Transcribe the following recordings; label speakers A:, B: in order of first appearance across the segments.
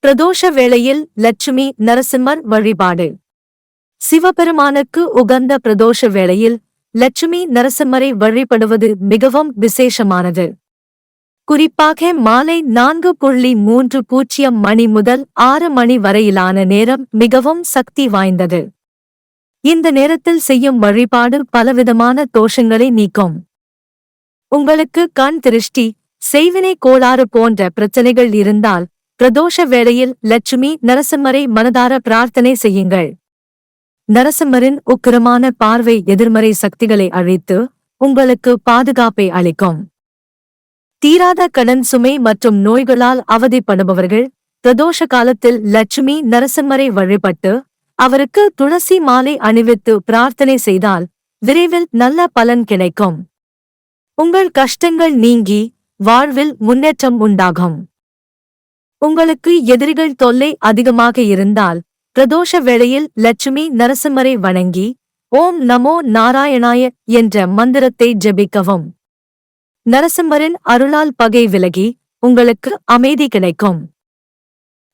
A: பிரதோஷ வேளையில் லட்சுமி நரசிம்மர் வழிபாடு. சிவபெருமானுக்கு உகந்த பிரதோஷ வேளையில் லட்சுமி நரசிம்மரை வழிபடுவது மிகவும் விசேஷமானது. குறிப்பாக மாலை நான்கு புள்ளி மூன்று பூஜ்ஜியம் மணி முதல் ஆறு மணி வரையிலான நேரம் மிகவும் சக்தி வாய்ந்தது. இந்த நேரத்தில் செய்யும் வழிபாடு பலவிதமான தோஷங்களை நீக்கும். உங்களுக்கு கண் திருஷ்டி செய்வினை கோளாறு போன்ற பிரச்சனைகள் இருந்தால் பிரதோஷ வேளையில் லட்சுமி நரசிம்மரை மனதார பிரார்த்தனை செய்யுங்கள். நரசிம்மரின் உக்கிரமான பார்வை எதிர்மறை சக்திகளை அழித்து உங்களுக்கு பாதுகாப்பை அளிக்கும். தீராத கடன் சுமை மற்றும் நோய்களால் அவதிப்படுபவர்கள் பிரதோஷ காலத்தில் லட்சுமி நரசிம்மரை வழிபட்டு அவருக்கு துளசி மாலை அணிவித்து பிரார்த்தனை செய்தால் விரைவில் நல்ல பலன் கிடைக்கும். உங்கள் கஷ்டங்கள் நீங்கி வாழ்வில் முன்னேற்றம் உண்டாகும். உங்களுக்கு எதிரிகள் தொல்லை அதிகமாக இருந்தால் பிரதோஷ வேளையில் லட்சுமி நரசிம்மரை வணங்கி ஓம் நமோ நாராயணாய என்ற மந்திரத்தை ஜெபிக்கவும். நரசிம்மரின் அருளால் பகை விலகி உங்களுக்கு அமைதி கிடைக்கும்.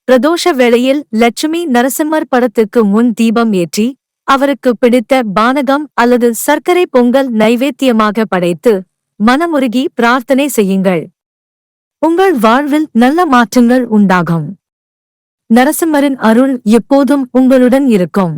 A: பிரதோஷ வேளையில் லட்சுமி நரசிம்மர் படத்துக்கு முன் தீபம் ஏற்றி அவருக்கு பிடித்த பானகம் அல்லது சர்க்கரை பொங்கல் நைவேத்தியமாக படைத்து மனமுருகி பிரார்த்தனை செய்யுங்கள். உங்கள் வாழ்வில் நல்ல மாற்றங்கள் உண்டாகும். நரசிம்மரின் அருள் எப்போதும் உங்களுடன் இருக்கும்.